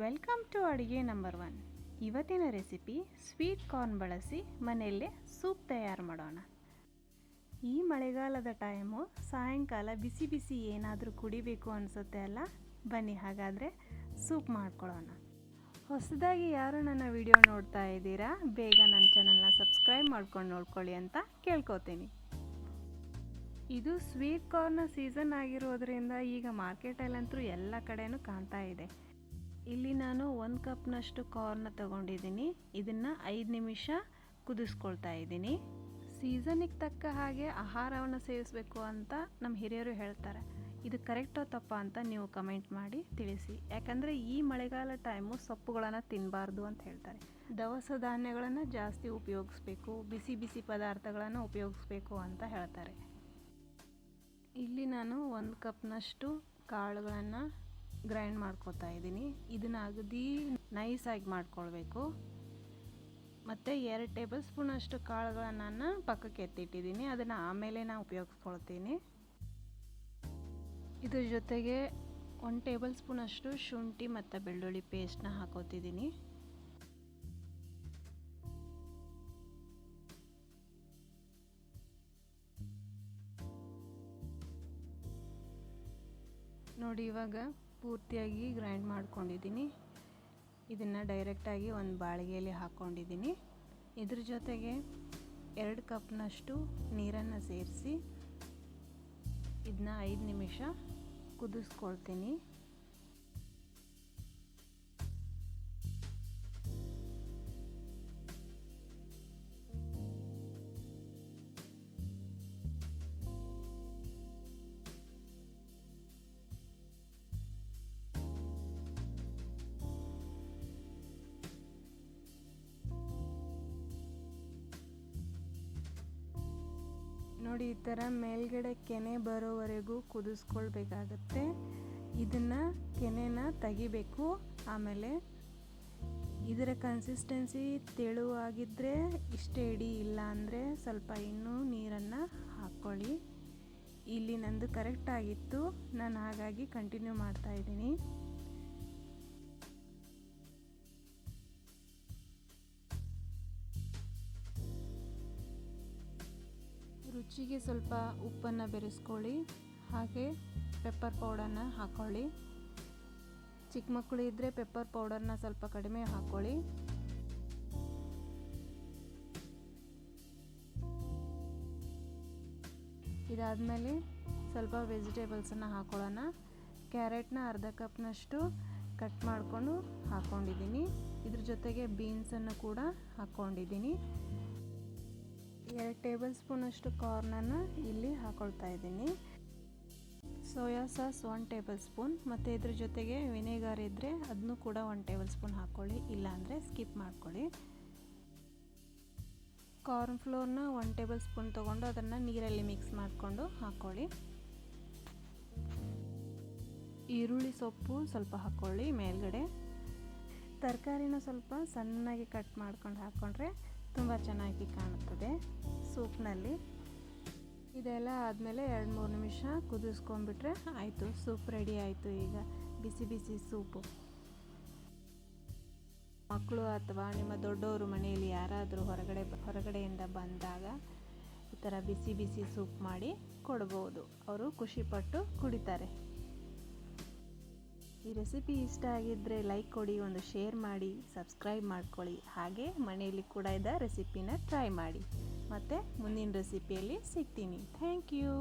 Welcome to ಅಡುಗೆ number one. ಇವತ್ತಿನ recipe sweet corn ಬಳಸಿ ಮನೆಯಲ್ಲೇ ಸೂಪ್ ತಯಾರು ಮಾಡೋಣ. ಈ ಮಳೆಗಾಲದ ಟೈಮು ಸಾಯಂಕಾಲ ಬಿಸಿ ಬಿಸಿ ಏನಾದರೂ ಕುಡಿಬೇಕು ಅನಿಸುತ್ತೆ ಅಲ್ಲ? ಬನ್ನಿ ಹಾಗಾದರೆ ಸೂಪ್ ಮಾಡ್ಕೊಳ್ಳೋಣ. ಹೊಸದಾಗಿ ಯಾರು ನನ್ನ ವಿಡಿಯೋ ನೋಡ್ತಾ ಇದ್ದೀರಾ? ಬೇಗ ನನ್ನ ಚಾನಲ್ನ ಸಬ್ಸ್ಕ್ರೈಬ್ ಮಾಡ್ಕೊಂಡು ನೋಡ್ಕೊಳ್ಳಿ ಅಂತ ಕೇಳ್ಕೊತೀನಿ. ಇದು ಸ್ವೀಟ್ ಕಾರ್ನ ಸೀಸನ್ ಆಗಿರೋದ್ರಿಂದ ಈಗ ಮಾರ್ಕೆಟಲ್ಲಂತೂ ಎಲ್ಲ ಕಡೆಯೂ ಕಾಣ್ತಾ ಇದೆ. ಇಲ್ಲಿ ನಾನು ಒಂದು ಕಪ್ನಷ್ಟು ಕಾರ್ನ ತಗೊಂಡಿದ್ದೀನಿ. ಇದನ್ನು ಐದು ನಿಮಿಷ ಕುದಿಸ್ಕೊಳ್ತಾ ಇದ್ದೀನಿ. ಸೀಸನಿಗೆ ತಕ್ಕ ಹಾಗೆ ಆಹಾರವನ್ನು ಸೇವಿಸಬೇಕು ಅಂತ ನಮ್ಮ ಹಿರಿಯರು ಹೇಳ್ತಾರೆ. ಇದು ಕರೆಕ್ಟೋ ತಪ್ಪ ಅಂತ ನೀವು ಕಮೆಂಟ್ ಮಾಡಿ ತಿಳಿಸಿ. ಯಾಕಂದರೆ ಈ ಮಳೆಗಾಲ ಟೈಮು ಸೊಪ್ಪುಗಳನ್ನು ತಿನ್ನಬಾರ್ದು ಅಂತ ಹೇಳ್ತಾರೆ. ದವಸ ಧಾನ್ಯಗಳನ್ನು ಜಾಸ್ತಿ ಉಪಯೋಗಿಸ್ಬೇಕು, ಬಿಸಿ ಬಿಸಿ ಪದಾರ್ಥಗಳನ್ನು ಉಪಯೋಗಿಸ್ಬೇಕು ಅಂತ ಹೇಳ್ತಾರೆ. ಇಲ್ಲಿ ನಾನು ಒಂದು ಕಪ್ನಷ್ಟು ಕಾಳುಗಳನ್ನು ಗ್ರೈಂಡ್ ಮಾಡ್ಕೊತಾ ಇದ್ದೀನಿ. ಇದನ್ನು ಅಗದಿ ನೈಸಾಗಿ ಮಾಡ್ಕೊಳ್ಬೇಕು. ಮತ್ತು ಎರಡು ಟೇಬಲ್ ಸ್ಪೂನಷ್ಟು ಕಾಳುಗಳನ್ನು ನಾನು ಪಕ್ಕಕ್ಕೆ ಎತ್ತಿಟ್ಟಿದ್ದೀನಿ. ಅದನ್ನು ಆಮೇಲೆ ನಾನು ಉಪಯೋಗಿಸ್ಕೊಳ್ತೀನಿ. ಇದ್ರ ಜೊತೆಗೆ ಒಂದು ಟೇಬಲ್ ಸ್ಪೂನಷ್ಟು ಶುಂಠಿ ಮತ್ತು ಬೆಳ್ಳುಳ್ಳಿ ಪೇಸ್ಟ್ನ ಹಾಕೋತಿದ್ದೀನಿ. ನೋಡಿ ಇವಾಗ ಪೂರ್ತಿಯಾಗಿ ಗ್ರೈಂಡ್ ಮಾಡ್ಕೊಂಡಿದ್ದೀನಿ. ಇದನ್ನು ಡೈರೆಕ್ಟಾಗಿ ಒಂದು ಬಾಳಿಗೆಯಲ್ಲಿ ಹಾಕ್ಕೊಂಡಿದ್ದೀನಿ ಇದ್ರ ಜೊತೆಗೆ ಎರಡು ಕಪ್ನಷ್ಟು ನೀರನ್ನು ಸೇರಿಸಿ ಇದನ್ನ ಐದು ನಿಮಿಷ ಕುದಿಸ್ಕೊಳ್ತೀನಿ. ನೋಡಿ ಈ ಥರ ಮೇಲ್ಗಡೆ ಕೆನೆ ಬರೋವರೆಗೂ ಕುದಿಸ್ಕೊಳ್ಬೇಕಾಗತ್ತೆ. ಇದನ್ನು ಕೆನೆನ ತೆಗಿಬೇಕು. ಆಮೇಲೆ ಇದರ ಕನ್ಸಿಸ್ಟೆನ್ಸಿ ತೆಳುವಾಗಿದ್ದರೆ ಇಷ್ಟೇ ಇಡಿ, ಇಲ್ಲ ಅಂದರೆ ಸ್ವಲ್ಪ ಇನ್ನೂ ನೀರನ್ನು ಹಾಕ್ಕೊಳ್ಳಿ ಇಲ್ಲಿ ನಂದು ಕರೆಕ್ಟಾಗಿತ್ತು ನಾನು ಹಾಗಾಗಿ ಕಂಟಿನ್ಯೂ ಮಾಡ್ತಾ ರುಚಿಗೆ ಸ್ವಲ್ಪ ಉಪ್ಪನ್ನು ಬೆರೆಸ್ಕೊಳ್ಳಿ. ಹಾಗೆ ಪೆಪ್ಪರ್ ಪೌಡರ್ನ ಹಾಕ್ಕೊಳ್ಳಿ ಚಿಕ್ಕ ಮಕ್ಕಳು ಇದ್ದರೆ ಪೆಪ್ಪರ್ ಪೌಡರ್ನ ಸ್ವಲ್ಪ ಕಡಿಮೆ ಹಾಕ್ಕೊಳ್ಳಿ ಇದಾದಮೇಲೆ ಸ್ವಲ್ಪ ವೆಜಿಟೇಬಲ್ಸನ್ನು ಹಾಕೊಳ್ಳೋಣ. ಕ್ಯಾರೆಟ್ನ ಅರ್ಧ ಕಪ್ನಷ್ಟು ಕಟ್ ಮಾಡಿಕೊಂಡು ಹಾಕ್ಕೊಂಡಿದ್ದೀನಿ ಇದ್ರ ಜೊತೆಗೆ ಬೀನ್ಸನ್ನು ಕೂಡ ಹಾಕ್ಕೊಂಡಿದ್ದೀನಿ ಎರಡು ಟೇಬಲ್ ಸ್ಪೂನಷ್ಟು ಕಾರ್ನನ್ನು ಇಲ್ಲಿ ಹಾಕೊಳ್ತಾ ಇದ್ದೀನಿ. Soya sauce one tablespoon, ಮತ್ತು ಇದ್ರ ಜೊತೆಗೆ ವಿನೆಗರ್ ಇದ್ದರೆ ಅದನ್ನು ಕೂಡ ಒನ್ ಟೇಬಲ್ ಸ್ಪೂನ್ ಹಾಕ್ಕೊಳ್ಳಿ ಇಲ್ಲಾಂದರೆ ಸ್ಕಿಪ್ ಮಾಡ್ಕೊಳ್ಳಿ. ಕಾರ್ನ್ ಫ್ಲೋರ್ನ ಒನ್ ಟೇಬಲ್ ಸ್ಪೂನ್ ತೊಗೊಂಡು ಅದನ್ನು ನೀರಲ್ಲಿ ಮಿಕ್ಸ್ ಮಾಡಿಕೊಂಡು ಹಾಕ್ಕೊಳ್ಳಿ ಈರುಳ್ಳಿ ಸೊಪ್ಪು ಸ್ವಲ್ಪ ಹಾಕ್ಕೊಳ್ಳಿ ಮೇಲ್ಗಡೆ. ತರಕಾರಿನ ಸ್ವಲ್ಪ ಸಣ್ಣಗೆ ಕಟ್ ಮಾಡ್ಕೊಂಡು ಹಾಕ್ಕೊಂಡ್ರೆ ತುಂಬ ಚೆನ್ನಾಗಿ ಕಾಣುತ್ತದೆ. ಸೂಪ್ನಲ್ಲಿ. ಇದೆಲ್ಲ ಆದಮೇಲೆ ಎರಡು ಮೂರು ನಿಮಿಷ ಕುದಿಸ್ಕೊಂಡ್ಬಿಟ್ರೆ ಆಯಿತು, ಸೂಪ್ ರೆಡಿ ಆಯಿತು ಈಗ, ಬಿಸಿ ಬಿಸಿ ಸೂಪು. ಮಕ್ಕಳು ಅಥವಾ ನಿಮ್ಮ ದೊಡ್ಡವರು ಮನೆಯಲ್ಲಿ ಯಾರಾದರೂ ಹೊರಗಡೆ, ಹೊರಗಡೆಯಿಂದ ಬಂದಾಗ ಈ ಥರ ಬಿಸಿ ಬಿಸಿ ಸೂಪ್ ಮಾಡಿ ಕೊಡ್ಬೋದು. ಅವರು ಖುಷಿಪಟ್ಟು ಕುಡಿತಾರೆ. ಈ ರೆಸಿಪಿ ಇಷ್ಟ ಆಗಿದ್ದರೆ ಲೈಕ್ ಕೊಡಿ, ಒಂದು ಶೇರ್ ಮಾಡಿ, ಸಬ್ಸ್ಕ್ರೈಬ್ ಮಾಡ್ಕೊಳ್ಳಿ. ಹಾಗೆ ಮನೆಯಲ್ಲಿ ಕೂಡ ಇದ್ದ ರೆಸಿಪಿನ ಟ್ರೈ ಮಾಡಿ. ಮತ್ತು ಮುಂದಿನ ರೆಸಿಪಿಯಲ್ಲಿ ಸಿಗ್ತೀನಿ. Thank you